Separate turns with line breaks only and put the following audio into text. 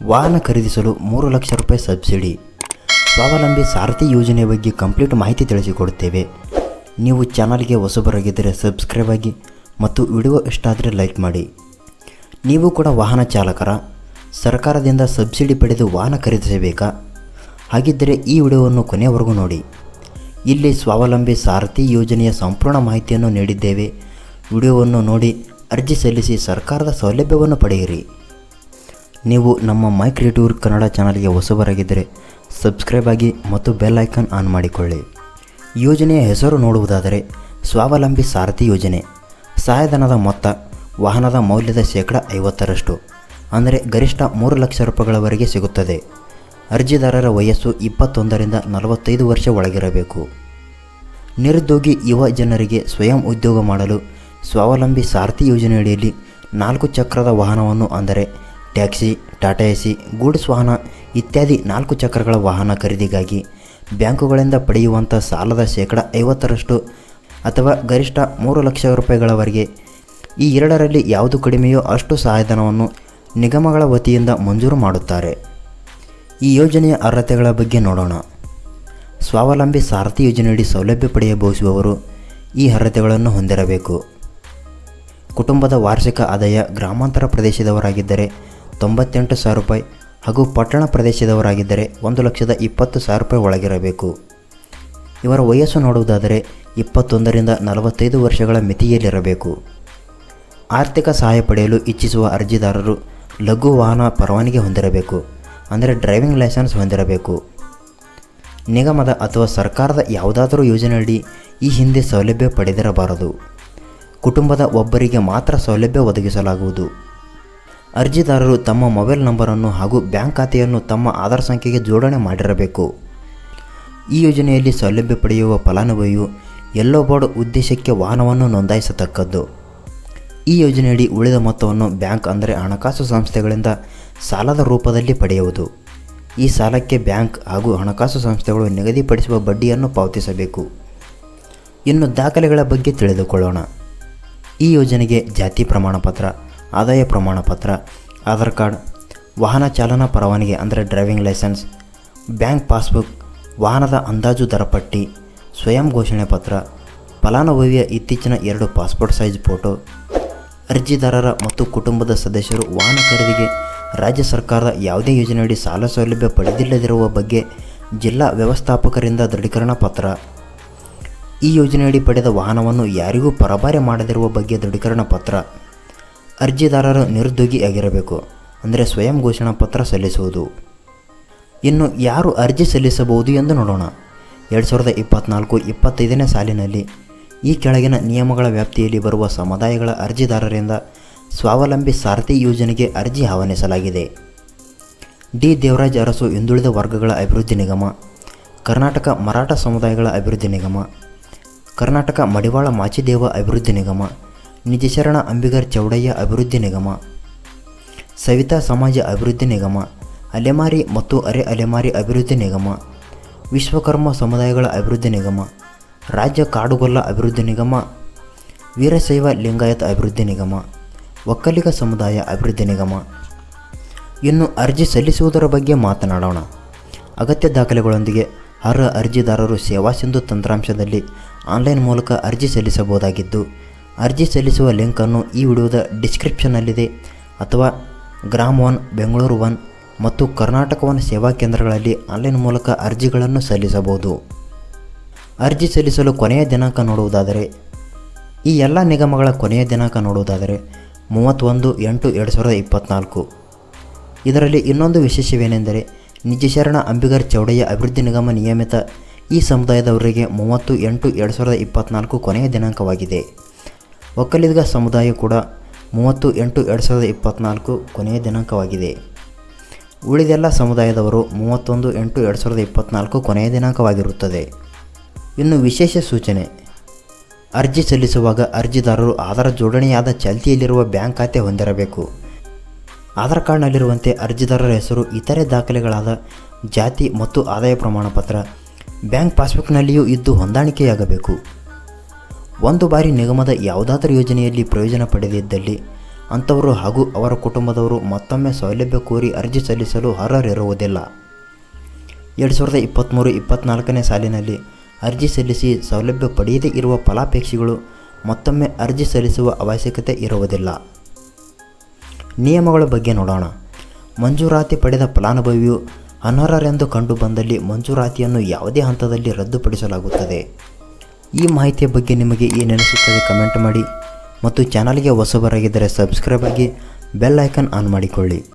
ವಾಹನ ಖರೀದಿಸಲು ಮೂರು ಲಕ್ಷ ರೂಪಾಯಿ ಸಬ್ಸಿಡಿ. ಸ್ವಾವಲಂಬಿ ಸಾರಥಿ ಯೋಜನೆ ಬಗ್ಗೆ ಕಂಪ್ಲೀಟ್ ಮಾಹಿತಿ ತಿಳಿಸಿಕೊಡುತ್ತೇವೆ. ನೀವು ಚಾನಲ್ಗೆ ಹೊಸಬರಾಗಿದ್ದರೆ ಸಬ್ಸ್ಕ್ರೈಬ್ ಆಗಿ ಮತ್ತು ವಿಡಿಯೋ ಇಷ್ಟ ಆದರೆ ಲೈಕ್ ಮಾಡಿ. ನೀವು ಕೂಡ ವಾಹನ ಚಾಲಕರ ಸರ್ಕಾರದಿಂದ ಸಬ್ಸಿಡಿ ಪಡೆದು ವಾಹನ ಖರೀದಿಸಬೇಕಾ? ಹಾಗಿದ್ದರೆ ಈ ವಿಡಿಯೋವನ್ನು ಕೊನೆಯವರೆಗೂ ನೋಡಿ. ಇಲ್ಲಿ ಸ್ವಾವಲಂಬಿ ಸಾರಥಿ ಯೋಜನೆಯ ಸಂಪೂರ್ಣ ಮಾಹಿತಿಯನ್ನು ನೀಡಿದ್ದೇವೆ. ವಿಡಿಯೋವನ್ನು ನೋಡಿ, ಅರ್ಜಿ ಸಲ್ಲಿಸಿ ಸರ್ಕಾರದ ಸೌಲಭ್ಯವನ್ನು ಪಡೆಯಿರಿ. ನೀವು ನಮ್ಮ ಮೈ ಕ್ರಿಯೇಟಿವ್ ಕನ್ನಡ ಚಾನಲ್ಗೆ ಹೊಸಬರಾಗಿದ್ದರೆ ಸಬ್ಸ್ಕ್ರೈಬ್ ಆಗಿ ಮತ್ತು ಬೆಲ್ ಐಕಾನ್ ಆನ್ ಮಾಡಿಕೊಳ್ಳಿ. ಯೋಜನೆಯ ಹೆಸರು ನೋಡುವುದಾದರೆ ಸ್ವಾವಲಂಬಿ ಸಾರಥಿ ಯೋಜನೆ. ಸಹಾಯಧನದ ಮೊತ್ತ, ವಾಹನದ ಮೌಲ್ಯದ ಶೇಕಡ ಐವತ್ತರಷ್ಟು, ಅಂದರೆ ಗರಿಷ್ಠ ಮೂರು ಲಕ್ಷ ರೂಪಾಯಿಗಳವರೆಗೆ ಸಿಗುತ್ತದೆ. ಅರ್ಜಿದಾರರ ವಯಸ್ಸು ಇಪ್ಪತ್ತೊಂದರಿಂದ ನಲವತ್ತೈದು ವರ್ಷ ಒಳಗಿರಬೇಕು. ನಿರುದ್ಯೋಗಿ ಯುವ ಜನರಿಗೆ ಸ್ವಯಂ ಉದ್ಯೋಗ ಮಾಡಲು ಸ್ವಾವಲಂಬಿ ಸಾರಥಿ ಯೋಜನೆಯಡಿಯಲ್ಲಿ ನಾಲ್ಕು ಚಕ್ರದ ವಾಹನವನ್ನು ಅಂದರೆ ಟ್ಯಾಕ್ಸಿ, ಟಾಟಾ ಎಸಿ, ಗೂಡ್ಸ್ ವಾಹನ ಇತ್ಯಾದಿ ನಾಲ್ಕು ಚಕ್ರಗಳ ವಾಹನ ಖರೀದಿಗಾಗಿ ಬ್ಯಾಂಕುಗಳಿಂದ ಪಡೆಯುವಂಥ ಸಾಲದ ಶೇಕಡ ಐವತ್ತರಷ್ಟು ಅಥವಾ ಗರಿಷ್ಠ ಮೂರು ಲಕ್ಷ ರೂಪಾಯಿಗಳವರೆಗೆ. ಈ ಎರಡರಲ್ಲಿ ಯಾವುದು ಕಡಿಮೆಯೋ ಅಷ್ಟು ಸಹಾಯಧನವನ್ನು ನಿಗಮಗಳ ವತಿಯಿಂದ ಮಂಜೂರು ಮಾಡುತ್ತಾರೆ. ಈ ಯೋಜನೆಯ ಅರ್ಹತೆಗಳ ಬಗ್ಗೆ ನೋಡೋಣ. ಸ್ವಾವಲಂಬಿ ಸಾರಥಿ ಯೋಜನೆಯಡಿ ಸೌಲಭ್ಯ ಪಡೆಯ ಬಯಸುವವರು ಈ ಅರ್ಹತೆಗಳನ್ನು ಹೊಂದಿರಬೇಕು. ಕುಟುಂಬದ ವಾರ್ಷಿಕ ಆದಾಯ ಗ್ರಾಮಾಂತರ ಪ್ರದೇಶದವರಾಗಿದ್ದರೆ ತೊಂಬತ್ತೆಂಟು ಸಾವಿರ ರೂಪಾಯಿ ಹಾಗೂ ಪಟ್ಟಣ ಪ್ರದೇಶದವರಾಗಿದ್ದರೆ ಒಂದು ಲಕ್ಷದ ಇಪ್ಪತ್ತು ಸಾವಿರ ರೂಪಾಯಿ ಒಳಗಿರಬೇಕು. ಇವರ ವಯಸ್ಸು ನೋಡುವುದಾದರೆ ಇಪ್ಪತ್ತೊಂದರಿಂದ ನಲವತ್ತೈದು ವರ್ಷಗಳ ಮಿತಿಯಲ್ಲಿರಬೇಕು. ಆರ್ಥಿಕ ಸಹಾಯ ಪಡೆಯಲು ಇಚ್ಛಿಸುವ ಅರ್ಜಿದಾರರು ಲಘು ವಾಹನ ಪರವಾನಗಿ ಹೊಂದಿರಬೇಕು, ಅಂದರೆ ಡ್ರೈವಿಂಗ್ ಲೈಸೆನ್ಸ್ ಹೊಂದಿರಬೇಕು. ನಿಗಮದ ಅಥವಾ ಸರ್ಕಾರದ ಯಾವುದಾದರೂ ಯೋಜನೆಯಡಿ ಈ ಹಿಂದೆ ಸೌಲಭ್ಯ ಪಡೆದಿರಬಾರದು. ಕುಟುಂಬದ ಒಬ್ಬರಿಗೆ ಮಾತ್ರ ಸೌಲಭ್ಯ ಒದಗಿಸಲಾಗುವುದು. ಅರ್ಜಿದಾರರು ತಮ್ಮ ಮೊಬೈಲ್ ನಂಬರನ್ನು ಹಾಗೂ ಬ್ಯಾಂಕ್ ಖಾತೆಯನ್ನು ತಮ್ಮ ಆಧಾರ್ ಸಂಖ್ಯೆಗೆ ಜೋಡಣೆ ಮಾಡಿರಬೇಕು. ಈ ಯೋಜನೆಯಲ್ಲಿ ಸೌಲಭ್ಯ ಪಡೆಯುವ ಫಲಾನುಭವಿಯು ಎಲ್ಲೋ ಬೋರ್ಡ್ ಉದ್ದೇಶಕ್ಕೆ ವಾಹನವನ್ನು ನೋಂದಾಯಿಸತಕ್ಕದ್ದು. ಈ ಯೋಜನೆಯಡಿ ಉಳಿದ ಮೊತ್ತವನ್ನು ಬ್ಯಾಂಕ್ ಅಂದರೆ ಹಣಕಾಸು ಸಂಸ್ಥೆಗಳಿಂದ ಸಾಲದ ರೂಪದಲ್ಲಿ ಪಡೆಯುವುದು. ಈ ಸಾಲಕ್ಕೆ ಬ್ಯಾಂಕ್ ಹಾಗೂ ಹಣಕಾಸು ಸಂಸ್ಥೆಗಳು ನಿಗದಿಪಡಿಸುವ ಬಡ್ಡಿಯನ್ನು ಪಾವತಿಸಬೇಕು. ಇನ್ನು ದಾಖಲೆಗಳ ಬಗ್ಗೆ ತಿಳಿದುಕೊಳ್ಳೋಣ. ಈ ಯೋಜನೆಗೆ ಜಾತಿ ಪ್ರಮಾಣಪತ್ರ ಆದಾಯ ಪ್ರಮಾಣ ಪತ್ರ, ಆಧಾರ್ ಕಾರ್ಡ್, ವಾಹನ ಚಾಲನಾ ಪರವಾನಗಿ ಅಂದರೆ ಡ್ರೈವಿಂಗ್ ಲೈಸೆನ್ಸ್, ಬ್ಯಾಂಕ್ ಪಾಸ್ಬುಕ್, ವಾಹನದ ಅಂದಾಜು ದರಪಟ್ಟಿ ಸ್ವಯಂ ಘೋಷಣೆ ಪತ್ರ, ಫಲಾನುಭವಿಯ ಇತ್ತೀಚಿನ ಎರಡು ಪಾಸ್ಪೋರ್ಟ್ ಸೈಜ್ ಫೋಟೋ, ಅರ್ಜಿದಾರರ ಮತ್ತು ಕುಟುಂಬದ ಸದಸ್ಯರು ವಾಹನ ಖರೀದಿಗೆ ರಾಜ್ಯ ಸರ್ಕಾರದ ಯಾವುದೇ ಯೋಜನೆಯಡಿ ಸಾಲ ಸೌಲಭ್ಯ ಪಡೆದಿಲ್ಲದಿರುವ ಬಗ್ಗೆ ಜಿಲ್ಲಾ ವ್ಯವಸ್ಥಾಪಕರಿಂದ ದೃಢೀಕರಣ ಪತ್ರ. ಈ ಯೋಜನೆಯಡಿ ಪಡೆದ ವಾಹನವನ್ನು ಯಾರಿಗೂ ಪರಭಾರೆ ಮಾಡದಿರುವ ಬಗ್ಗೆ ದೃಢೀಕರಣ ಪತ್ರ. ಅರ್ಜಿದಾರರು ನಿರುದ್ಯೋಗಿಯಾಗಿರಬೇಕು ಅಂದರೆ ಸ್ವಯಂ ಘೋಷಣಾ ಪತ್ರ ಸಲ್ಲಿಸುವುದು. ಇನ್ನು ಯಾರು ಅರ್ಜಿ ಸಲ್ಲಿಸಬಹುದು ಎಂದು ನೋಡೋಣ. ಎರಡು ಸಾವಿರದ ಇಪ್ಪತ್ತ್ನಾಲ್ಕು ಇಪ್ಪತ್ತೈದನೇ ಸಾಲಿನಲ್ಲಿ ಈ ಕೆಳಗಿನ ನಿಯಮಗಳ ವ್ಯಾಪ್ತಿಯಲ್ಲಿ ಬರುವ ಸಮುದಾಯಗಳ ಅರ್ಜಿದಾರರಿಂದ ಸ್ವಾವಲಂಬಿ ಸಾರಥಿ ಯೋಜನೆಗೆ ಅರ್ಜಿ ಆಹ್ವಾನಿಸಲಾಗಿದೆ. ಡಿ. ದೇವರಾಜ್ ಅರಸು ಹಿಂದುಳಿದ ವರ್ಗಗಳ ಅಭಿವೃದ್ಧಿ ನಿಗಮ, ಕರ್ನಾಟಕ ಮರಾಠ ಸಮುದಾಯಗಳ ಅಭಿವೃದ್ಧಿ ನಿಗಮ, ಕರ್ನಾಟಕ ಮಡಿವಾಳ ಮಾಚಿದೇವ ಅಭಿವೃದ್ಧಿ ನಿಗಮ ನಿಜಶರಣ ಅಂಬಿಗರ್ ಚೌಡಯ್ಯ ಅಭಿವೃದ್ಧಿ ನಿಗಮ. ಸವಿತಾ ಸಮಾಜ ಅಭಿವೃದ್ಧಿ ನಿಗಮ. ಅಲೆಮಾರಿ ಮತ್ತು ಅರೆ ಅಲೆಮಾರಿ ಅಭಿವೃದ್ಧಿ ನಿಗಮ. ವಿಶ್ವಕರ್ಮ ಸಮುದಾಯಗಳ ಅಭಿವೃದ್ಧಿ ನಿಗಮ. ರಾಜ್ಯ ಕಾಡುಗೊಲ್ಲ ಅಭಿವೃದ್ಧಿ ನಿಗಮ. ವೀರಶೈವ ಲಿಂಗಾಯತ ಅಭಿವೃದ್ಧಿ ನಿಗಮ. ಒಕ್ಕಲಿಗ ಸಮುದಾಯ ಅಭಿವೃದ್ಧಿ ನಿಗಮ. ಇನ್ನು ಅರ್ಜಿ ಸಲ್ಲಿಸುವುದರ ಬಗ್ಗೆ ಮಾತನಾಡೋಣ. ಅಗತ್ಯ ದಾಖಲೆಗಳೊಂದಿಗೆ ಅರ್ಹ ಅರ್ಜಿದಾರರು ಸೇವಾ ಸಿಂಧು ತಂತ್ರಾಂಶದಲ್ಲಿ ಆನ್ಲೈನ್ ಮೂಲಕ ಅರ್ಜಿ ಸಲ್ಲಿಸಬಹುದಾಗಿದ್ದು ಅರ್ಜಿ ಸಲ್ಲಿಸುವ ಲಿಂಕನ್ನು ಈ ವಿಡಿಯೋದ ಡಿಸ್ಕ್ರಿಪ್ಷನ್ನಲ್ಲಿದೆ. ಅಥವಾ ಗ್ರಾಮ್ ಒನ್, ಬೆಂಗಳೂರು ಒನ್ ಮತ್ತು ಕರ್ನಾಟಕ ಒನ್ ಸೇವಾ ಕೇಂದ್ರಗಳಲ್ಲಿ ಆನ್ಲೈನ್ ಮೂಲಕ ಅರ್ಜಿಗಳನ್ನು ಸಲ್ಲಿಸಬಹುದು. ಅರ್ಜಿ ಸಲ್ಲಿಸಲು ಕೊನೆಯ ದಿನಾಂಕ ನೋಡುವುದಾದರೆ, ಈ ಎಲ್ಲ ನಿಗಮಗಳ ಕೊನೆಯ ದಿನಾಂಕ ನೋಡುವುದಾದರೆ, ಮೂವತ್ತೊಂದು ಎಂಟು ಎರಡು ಸಾವಿರದ ಇಪ್ಪತ್ತ್ನಾಲ್ಕು ಇದರಲ್ಲಿ ಇನ್ನೊಂದು ವಿಶೇಷವೇನೆಂದರೆ, ನಿಜಶರಣ ಅಂಬಿಗರ್ ಚೌಡಯ್ಯ ಅಭಿವೃದ್ಧಿ ನಿಗಮ ನಿಯಮಿತ ಈ ಸಮುದಾಯದವರಿಗೆ ಮೂವತ್ತು ಎಂಟು ಎರಡು ಸಾವಿರದ ಇಪ್ಪತ್ತ್ನಾಲ್ಕು ಕೊನೆಯ ದಿನಾಂಕವಾಗಿದೆ. ಒಕ್ಕಲಿಗ ಸಮುದಾಯ ಕೂಡ ಮೂವತ್ತು ಎಂಟು ಎರಡು ಸಾವಿರದ ಇಪ್ಪತ್ತ್ನಾಲ್ಕು ಕೊನೆಯ ದಿನಾಂಕವಾಗಿದೆ. ಉಳಿದೆಲ್ಲ ಸಮುದಾಯದವರು ಮೂವತ್ತೊಂದು ಎಂಟು ಎರಡು ಸಾವಿರದ ಇಪ್ಪತ್ತ್ನಾಲ್ಕು ಕೊನೆಯ ದಿನಾಂಕವಾಗಿರುತ್ತದೆ. ಇನ್ನು ವಿಶೇಷ ಸೂಚನೆ. ಅರ್ಜಿ ಸಲ್ಲಿಸುವಾಗ ಅರ್ಜಿದಾರರು ಆಧಾರ್ ಜೋಡಣೆಯಾದ ಚಾಲ್ತಿಯಲ್ಲಿರುವ ಬ್ಯಾಂಕ್ ಖಾತೆ ಹೊಂದಿರಬೇಕು. ಆಧಾರ್ ಕಾರ್ಡ್ನಲ್ಲಿರುವಂತೆ ಅರ್ಜಿದಾರರ ಹೆಸರು, ಇತರೆ ದಾಖಲೆಗಳಾದ ಜಾತಿ ಮತ್ತು ಆದಾಯ ಪ್ರಮಾಣಪತ್ರ, ಬ್ಯಾಂಕ್ ಪಾಸ್ಬುಕ್ನಲ್ಲಿಯೂ ಇದ್ದು ಹೊಂದಾಣಿಕೆಯಾಗಬೇಕು. ಒಂದು ಬಾರಿ ನಿಗಮದ ಯಾವುದಾದರೂ ಯೋಜನೆಯಲ್ಲಿ ಪ್ರಯೋಜನ ಪಡೆದಿದ್ದಲ್ಲಿ ಅಂಥವರು ಹಾಗೂ ಅವರ ಕುಟುಂಬದವರು ಮತ್ತೊಮ್ಮೆ ಸೌಲಭ್ಯ ಕೋರಿ ಅರ್ಜಿ ಸಲ್ಲಿಸಲು ಅರ್ಹರಿರುವುದಿಲ್ಲ. ಎರಡು ಸಾವಿರದ ಇಪ್ಪತ್ತ್ಮೂರು ಇಪ್ಪತ್ತ್ನಾಲ್ಕನೇ ಸಾಲಿನಲ್ಲಿ ಅರ್ಜಿ ಸಲ್ಲಿಸಿ ಸೌಲಭ್ಯ ಪಡೆಯದೇ ಇರುವ ಫಲಾಪೇಕ್ಷಿಗಳು ಮತ್ತೊಮ್ಮೆ ಅರ್ಜಿ ಸಲ್ಲಿಸುವ ಅವಶ್ಯಕತೆ ಇರುವುದಿಲ್ಲ. ನಿಯಮಗಳ ಬಗ್ಗೆ ನೋಡೋಣ. ಮಂಜೂರಾತಿ ಪಡೆದ ಫಲಾನುಭವಿಯು ಅನರ್ಹರೆಂದು ಕಂಡುಬಂದಲ್ಲಿ ಮಂಜೂರಾತಿಯನ್ನು ಯಾವುದೇ ಹಂತದಲ್ಲಿ ರದ್ದುಪಡಿಸಲಾಗುತ್ತದೆ. ಈ ಮಾಹಿತಿಯ ಬಗ್ಗೆ ನಿಮಗೆ ಏನೆನಿಸುತ್ತದೆ ಕಮೆಂಟ್ ಮಾಡಿ ಮತ್ತು ಚಾನಲ್ಗೆ ಹೊಸಬರಾಗಿದ್ದರೆ ಸಬ್ಸ್ಕ್ರೈಬ್ ಆಗಿ ಬೆಲ್ ಐಕನ್ ಆನ್ ಮಾಡಿಕೊಳ್ಳಿ.